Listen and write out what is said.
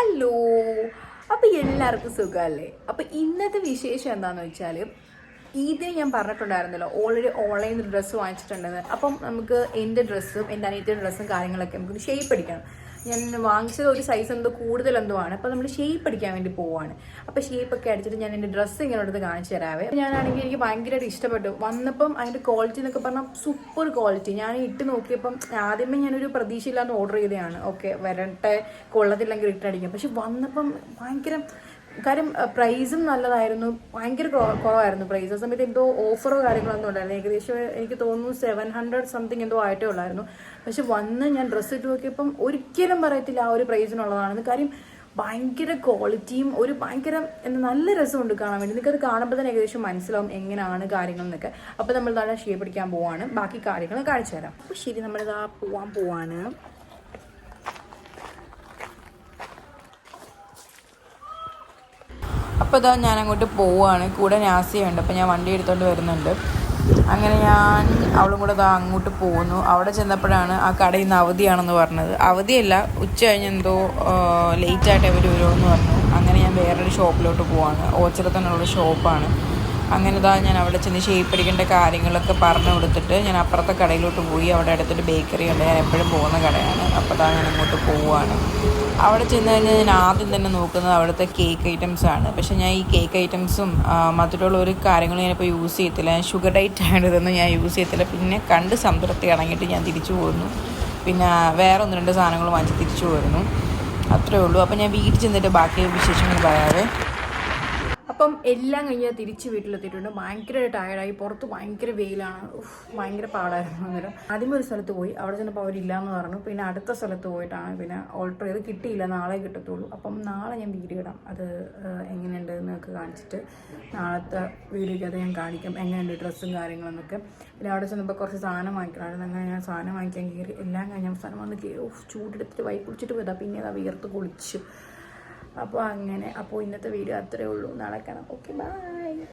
Hello. അപ്പോൾ എല്ലാവർക്കും സുഖമല്ലേ അപ്പോൾ ഇന്നത്തെ വിശേഷം എന്താണെന്ന് വെച്ചാൽ ഇത് ഞാൻ പറഞ്ഞിട്ടുണ്ടായിരുന്നല്ലോ ഓൾറെഡി ഓൺലൈനിൽ ഡ്രസ്സ് വാങ്ങിച്ചിട്ടുണ്ടെന്ന്. അപ്പം നമുക്ക് എന്റെ ഡ്രസ്സും എന്റെ അനിയത്തിന്റെ ഡ്രസ്സും കാര്യങ്ങളൊക്കെ നമുക്ക് ഷേപ്പ് അടിക്കണം. ഞാൻ വാങ്ങിച്ചത് ഒരു സൈസ് എന്തോ കൂടുതൽ എന്തോ ആണ്. അപ്പോൾ നമ്മൾ ഷേപ്പ് അടിക്കാൻ വേണ്ടി പോവാണ്. അപ്പോൾ ഷേപ്പ് ഒക്കെ അടിച്ചിട്ട് ഞാൻ എന്റെ ഡ്രസ്സ് ഇങ്ങനെ എടുത്ത് കാണിച്ചു തരാവേ. ഞാനാണെങ്കിൽ എനിക്ക് ഭയങ്കരമായിട്ട് ഇഷ്ടപ്പെട്ടു. വന്നപ്പം അതിന്റെ ക്വാളിറ്റി എന്നൊക്കെ പറഞ്ഞാൽ സൂപ്പർ ക്വാളിറ്റി ഞാൻ ഇട്ട് നോക്കിയപ്പം ആദ്യമേ ഞാനൊരു പ്രതീക്ഷയില്ലാതെ ഓർഡർ ചെയ്തതാണ്. ഓക്കെ വരട്ടെ കൊള്ളത്തില്ലെങ്കിൽ ഇട്ടടിക്കാം പക്ഷെ വന്നപ്പം ഭയങ്കര കാര്യം പ്രൈസും നല്ലതായിരുന്നു. ഭയങ്കര കുറ- കുറവായിരുന്നു പ്രൈസ് ആ സമയത്ത് എന്തോ ഓഫറോ കാര്യങ്ങളോ ഒന്നും ഉണ്ടായിരുന്നു ഏകദേശം എനിക്ക് തോന്നുന്നു സെവൻ ഹൺഡ്രഡ് സംതിങ് എന്തോ ആയിട്ടേ ഉള്ളായിരുന്നു. പക്ഷെ വന്ന് ഞാൻ ഡ്രസ്സ് ഇട്ട് നോക്കിയപ്പം ഒരിക്കലും പറയത്തില്ല ആ ഒരു പ്രൈസിനുള്ളതാണെന്ന് കാര്യം ഭയങ്കര ക്വാളിറ്റിയും ഒരു ഭയങ്കര നല്ല രസമുണ്ട് കാണാൻ വേണ്ടി. നിനക്കത് കാണുമ്പോൾ തന്നെ ഏകദേശം മനസ്സിലാവും എങ്ങനെയാണ് കാര്യങ്ങൾ എന്നൊക്കെ അപ്പോൾ നമ്മൾ നല്ല ഷേപ്പ് പിടിക്കാൻ പോവാണ്. ബാക്കി കാര്യങ്ങൾ കാണിച്ചു തരാം അപ്പോൾ ശരി നമ്മളിതാ പോവാൻ പോവാണ്. അപ്പോൾ ഇതാ ഞാൻ അങ്ങോട്ട് പോവുകയാണ് കൂടെ നാസിയുണ്ട്. അപ്പോൾ ഞാൻ വണ്ടി എടുത്തുകൊണ്ട് വരുന്നുണ്ട്. അങ്ങനെ ഞാൻ അവളും കൂടെ ഇതാ അങ്ങോട്ട് പോകുന്നു അവിടെ ചെന്നപ്പോഴാണ് ആ കടയിൽ നിന്ന് അവധിയാണെന്ന് പറഞ്ഞത്. അവധിയല്ല ഉച്ച കഴിഞ്ഞ് എന്തോ ലേറ്റായിട്ട് അവർ വരുമെന്ന് പറഞ്ഞു. അങ്ങനെ ഞാൻ വേറൊരു ഷോപ്പിലോട്ട് പോവാണ്. ഓച്ചിറ തന്നെയുള്ള ഷോപ്പാണ് അങ്ങനെ ഇതാ ഞാൻ അവിടെ ചെന്ന് ഷേപ്പ് അടിക്കേണ്ട കാര്യങ്ങളൊക്കെ പറഞ്ഞു കൊടുത്തിട്ട് ഞാൻ അപ്പുറത്തെ കടയിലോട്ട് പോയി. അവിടെ അടുത്തൊരു ബേക്കറി ഉണ്ട്. ഞാൻ എപ്പോഴും പോകുന്ന കടയാണ്. അപ്പോൾ താ ഞാൻ അങ്ങോട്ട് പോവുകയാണ് അവിടെ ചെന്ന് കഴിഞ്ഞാൽ ഞാൻ ആദ്യം തന്നെ നോക്കുന്നത് അവിടുത്തെ കേക്ക് ഐറ്റംസ് ആണ്. പക്ഷേ ഞാൻ ഈ കേക്ക് ഐറ്റംസും മധുരമുള്ള ഒരു കാര്യങ്ങളും ഞാനിപ്പോൾ യൂസ് ചെയ്യത്തില്ല. ഞാൻ ഷുഗർ ഡയറ്റ് ആണ് ഇതൊന്നും ഞാൻ യൂസ് ചെയ്യത്തില്ല. പിന്നെ കണ്ട് സംതൃപ്തി അടങ്ങിയിട്ട് ഞാൻ തിരിച്ചു പോകുന്നു പിന്നെ വേറെ ഒന്ന് രണ്ട് സാധനങ്ങൾ വാങ്ങിച്ച് തിരിച്ചു പോരുന്നു. അത്രേ ഉള്ളൂ. അപ്പോൾ ഞാൻ വീട്ടിൽ ചെന്നിട്ട് ബാക്കി വിശേഷങ്ങൾ പറയാവേ. അപ്പം എല്ലാം കഴിഞ്ഞ് തിരിച്ച് വീട്ടിലെത്തിയിട്ടുണ്ട്. ഭയങ്കര ടയർഡായി പുറത്ത് ഭയങ്കര വെയിലാണ്. ഭയങ്കര പാടായിരുന്നു അന്നേരം. ആദ്യമേ ഒരു സ്ഥലത്ത് പോയി. അവിടെ ചെന്നപ്പോൾ അവരില്ലാന്ന് പറഞ്ഞു. പിന്നെ അടുത്ത സ്ഥലത്ത് പോയിട്ടാണ് പിന്നെ ഓൾട്ടർ ചെയ്ത് കിട്ടിയില്ല. നാളെ കിട്ടത്തുള്ളൂ. അപ്പം നാളെ ഞാൻ വീഡിയോ ഇടാം. അത് എങ്ങനെയുണ്ട് എന്നൊക്കെ കാണിച്ചിട്ട് നാളത്തെ വീഡിയോയ്ക്കകത്ത് ഞാൻ കാണിക്കാം. എങ്ങനെയുണ്ട് ഡ്രസ്സും കാര്യങ്ങളെന്നൊക്കെ. പിന്നെ അവിടെ ചെന്നപ്പോൾ കുറച്ച് സാധനം വാങ്ങിക്കണമായിരുന്നു അങ്ങനെ ഞാൻ സാധനം വാങ്ങിക്കാൻ കയറി. എല്ലാം കഴിഞ്ഞ അവസാനം വന്ന് കയറി ചൂടെടുത്തിട്ട് വൈ കുളിച്ചിട്ട് പോയതാ. പിന്നെ അതാ വിയർത്ത് കുളിച്ചു. അപ്പോൾ അങ്ങനെ അപ്പോൾ ഇന്നത്തെ വീഡിയോ അത്രയേ ഉള്ളൂ. നടക്കണം കാണാം. Okay bye